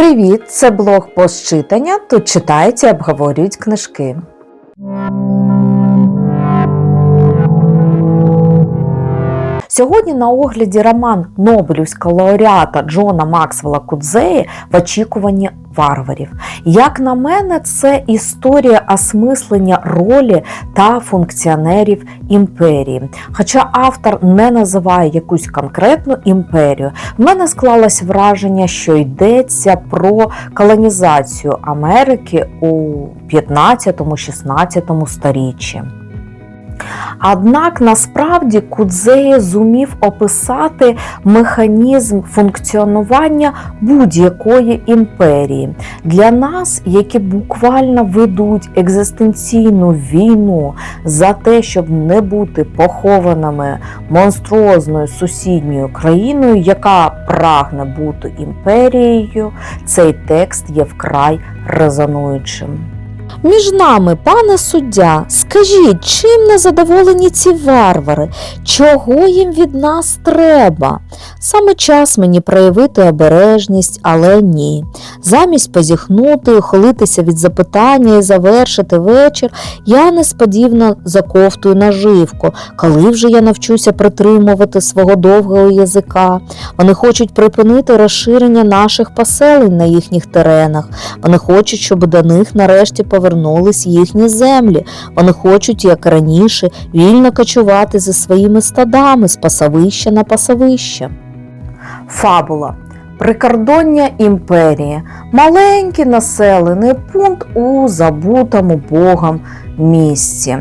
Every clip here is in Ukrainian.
Привіт! Це блог постчитання. Тут читають і обговорюють книжки. Сьогодні на огляді роман Нобелівського лауреата Джона Максвелла Кудзеї в очікуванні варварів. Як на мене, це історія осмислення ролі та функціонерів імперії. Хоча автор не називає якусь конкретну імперію, в мене склалось враження, що йдеться про колонізацію Америки у 15-16 сторіччі. Однак насправді Кудзеї зумів описати механізм функціонування будь-якої імперії. Для нас, які буквально ведуть екзистенційну війну за те, щоб не бути похованими монструозною сусідньою країною, яка прагне бути імперією, цей текст є вкрай резонуючим. Між нами, пане суддя, скажіть, чим незадоволені ці варвари? Чого їм від нас треба? Саме час мені проявити обережність, але ні. Замість позіхнути, ухилитися від запитання і завершити вечір, я несподівано заковтую наживку, коли вже я навчуся притримувати свого довгого язика. Вони хочуть припинити розширення наших поселень на їхніх теренах. Вони хочуть, щоб до них нарешті повернулись їхні землі. Вони хочуть, як раніше, вільно кочувати за своїми стадами з пасовища на пасовище. Фабула. Прикордоння імперії. Маленький населений пункт у забутому богом місці.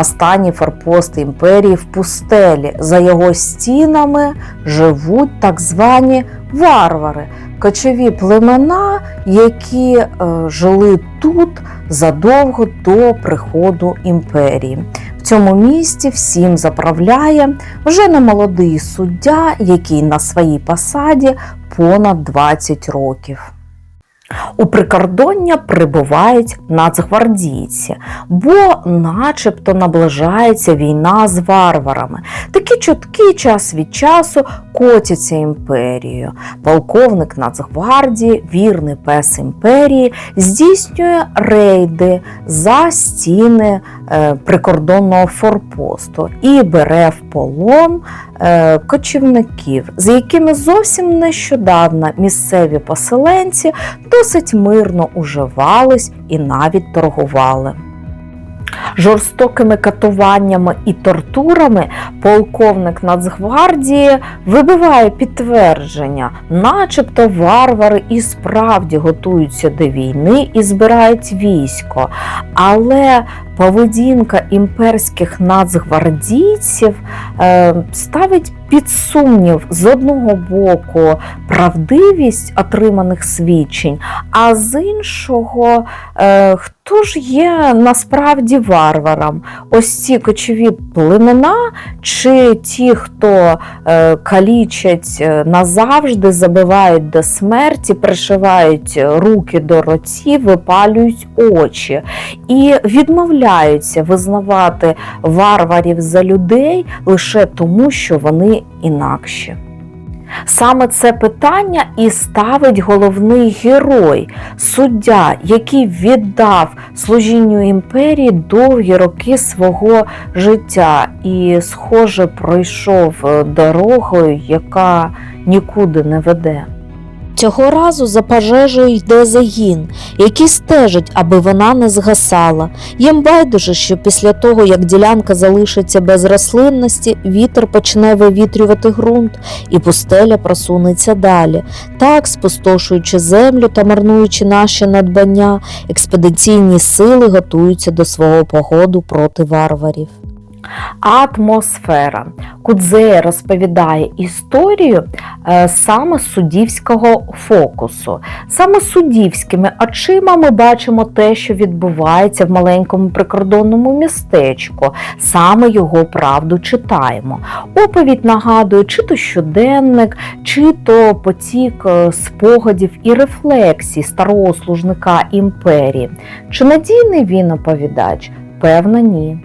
Останній форпост імперії в пустелі. За його стінами живуть так звані варвари, кочові племена, які е, жили тут задовго до приходу імперії. В цьому місті всім заправляє вже немолодий суддя, який на своїй посаді понад 20 років. У прикордоння прибувають нацгвардійці, бо начебто наближається війна з варварами. Такі чутки час від часу котяться імперією. Полковник Нацгвардії, вірний пес імперії, здійснює рейди за стіни е, прикордонного форпосту і бере в полон е, кочівників, з якими зовсім нещодавно місцеві поселенці досить мирно уживались і навіть торгували. Жорстокими катуваннями і тортурами полковник Нацгвардії вибиває підтвердження, начебто варвари і справді готуються до війни і збирають військо. Але поведінка імперських нацгвардійців е, ставить під сумнів з одного боку правдивість отриманих свідчень, а з іншого, е, хто ж є насправді варваром? Ось ці кочові племена, чи ті, хто е, калічать назавжди, забивають до смерті, пришивають руки до ротів, випалюють очі і відмовляються визнавати варварів за людей лише тому, що вони інакші. Саме це питання і ставить головний герой, суддя, який віддав служінню імперії довгі роки свого життя і, схоже, пройшов е, дорогою, яка нікуди не веде. Цього разу за пожежею йде загін, який стежить, аби вона не згасала. Їм байдуже, що після того, як ділянка залишиться без рослинності, вітер почне вивітрювати ґрунт, і пустеля просунеться далі. Так, спустошуючи землю та марнуючи наші надбання, експедиційні сили готуються до свого погоду проти варварів. Атмосфера. Кудзея розповідає історію е, саме суддівського фокусу. Саме суддівськими очима ми бачимо те, що відбувається в маленькому прикордонному містечку. Саме його правду читаємо. Оповідь нагадує, чи то щоденник, чи то потік е, спогадів і рефлексій старого служника імперії. Чи надійний він оповідач? Певно, ні.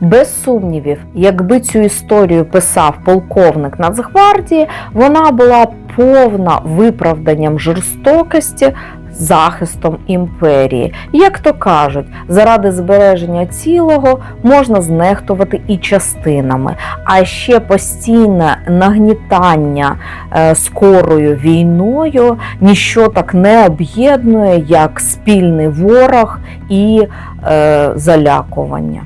Без сумнівів, якби цю історію писав полковник Нацгвардії, вона була повна виправданням жорстокості. Захистом імперії, як то кажуть, заради збереження цілого можна знехтувати і частинами, а ще постійне нагнітання е, скорою війною ніщо так не об'єднує, як спільний ворог і е, залякування.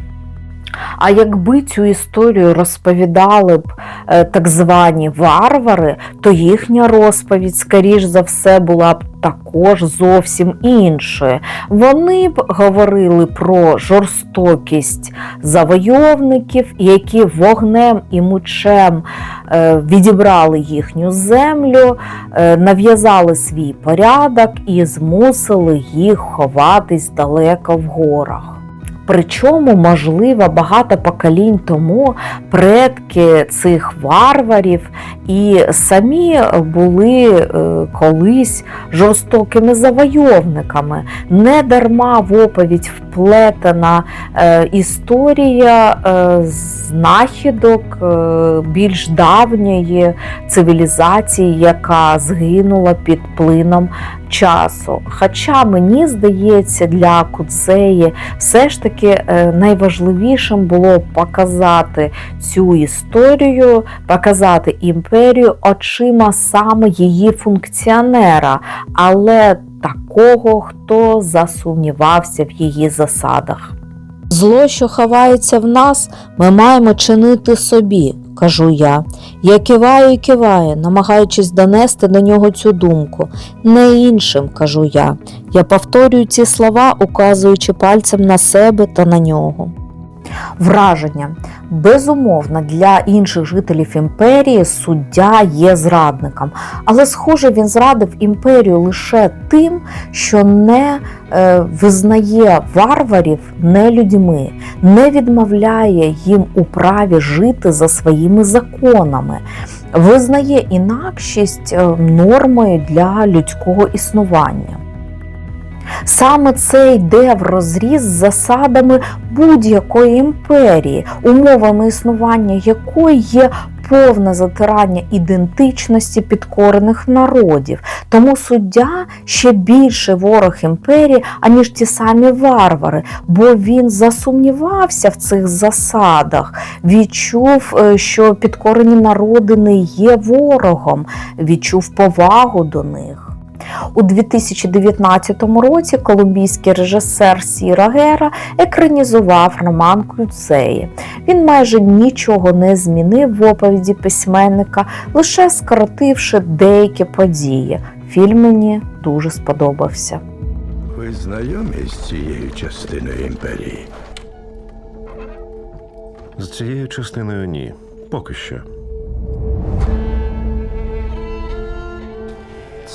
А якби цю історію розповідали б е, так звані варвари, то їхня розповідь, скоріш за все, була б також зовсім іншою. Вони б говорили про жорстокість завойовників, які вогнем і мечем е, відібрали їхню землю, е, нав'язали свій порядок і змусили їх ховатись далеко в горах. Причому, можливо, багато поколінь тому предки цих варварів і самі були е, колись жорстокими завойовниками. Не дарма в оповідь вплетена е, історія е, знахідок більш давньої цивілізації, яка згинула під плином часу. Хоча мені здається, для Куцеї все ж таки е, найважливішим було показати цю історію, показати імперію очима саме її функціонера, але такого, хто засумнівався в її засадах. Зло, що ховається в нас, ми маємо чинити собі, кажу я. Я киваю і киваю, намагаючись донести до нього цю думку. Не іншим, кажу я. Я повторюю ці слова, указуючи пальцем на себе та на нього. Враження. Безумовно, для інших жителів імперії суддя є зрадником, але, схоже, він зрадив імперію лише тим, що не е, визнає варварів не людьми, не відмовляє їм у праві жити за своїми законами, визнає інакшість е, нормою для людського існування. Саме це йде в розріз з засадами будь-якої імперії, умовами існування якої є повне затирання ідентичності підкорених народів. Тому суддя ще більше ворог імперії, аніж ті самі варвари, бо він засумнівався в цих засадах, відчув, е, що підкорені народи не є ворогом, відчув повагу до них. У 2019 році колумбійський режисер Сіра Гера екранізував роман Кюцеї. Він майже нічого не змінив в оповіді письменника, лише скоротивши деякі події. Фільм мені дуже сподобався. Ви знайомі з цією частиною імперії? З цією частиною ні. Поки що.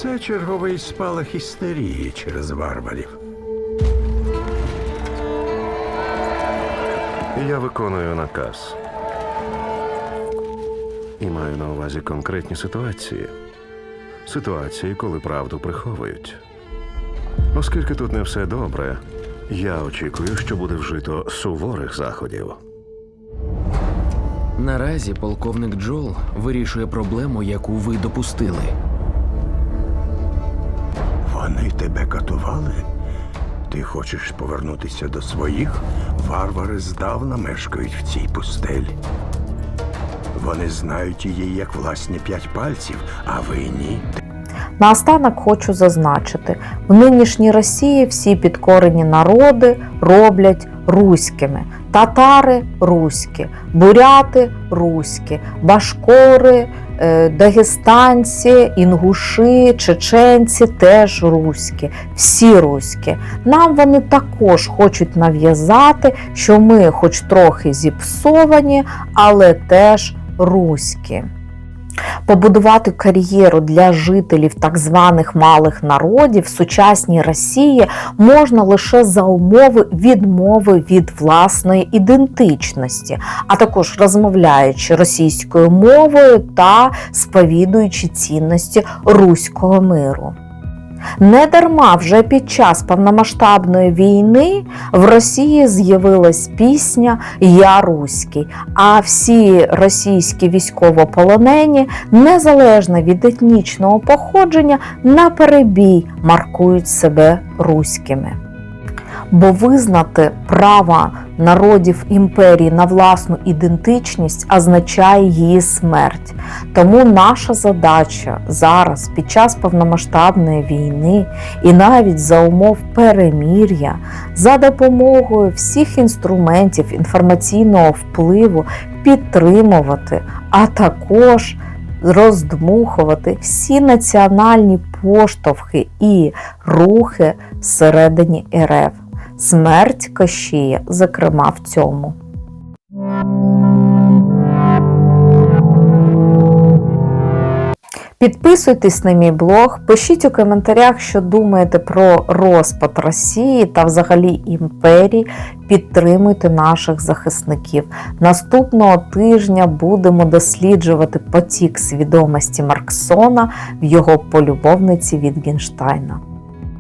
Це черговий спалах істерії через варварів. Я виконую наказ. І маю на увазі конкретні ситуації. Ситуації, коли правду приховують. Оскільки тут не все добре, я очікую, що буде вжито суворих заходів. Наразі полковник Джол вирішує проблему, яку ви допустили. Вони тебе катували? Ти хочеш повернутися до своїх? Варвари здавна мешкають в цій пустелі. Вони знають її як власні п'ять пальців, а ви ні. Наостанок хочу зазначити: в нинішній Росії всі підкорені народи роблять руськими. Татари руські, буряти руські, башкори, дагестанці, інгуші, чеченці теж руські, всі руські. Нам вони також хочуть нав'язати, що ми, хоч трохи зіпсовані, але теж руські. Побудувати кар'єру для жителів так званих малих народів в сучасній Росії можна лише за умови відмови від власної ідентичності, а також розмовляючи російською мовою та сповідуючи цінності руського миру. Недарма вже під час повномасштабної війни в Росії з'явилась пісня Я Руський, а всі російські військовополонені, незалежно від етнічного походження, на перебій маркують себе руськими. Бо визнати право народів імперії на власну ідентичність означає її смерть. Тому наша задача зараз, під час повномасштабної війни і навіть за умов перемір'я, за допомогою всіх інструментів інформаційного впливу підтримувати, а також роздмухувати всі національні поштовхи і рухи всередині РФ. Смерть Кощія, зокрема, в цьому. Підписуйтесь на мій блог, пишіть у коментарях, що думаєте про розпад Росії та взагалі імперії. Підтримуйте наших захисників. Наступного тижня будемо досліджувати потік свідомості Марксона в його полюбовниці Вітгенштайна.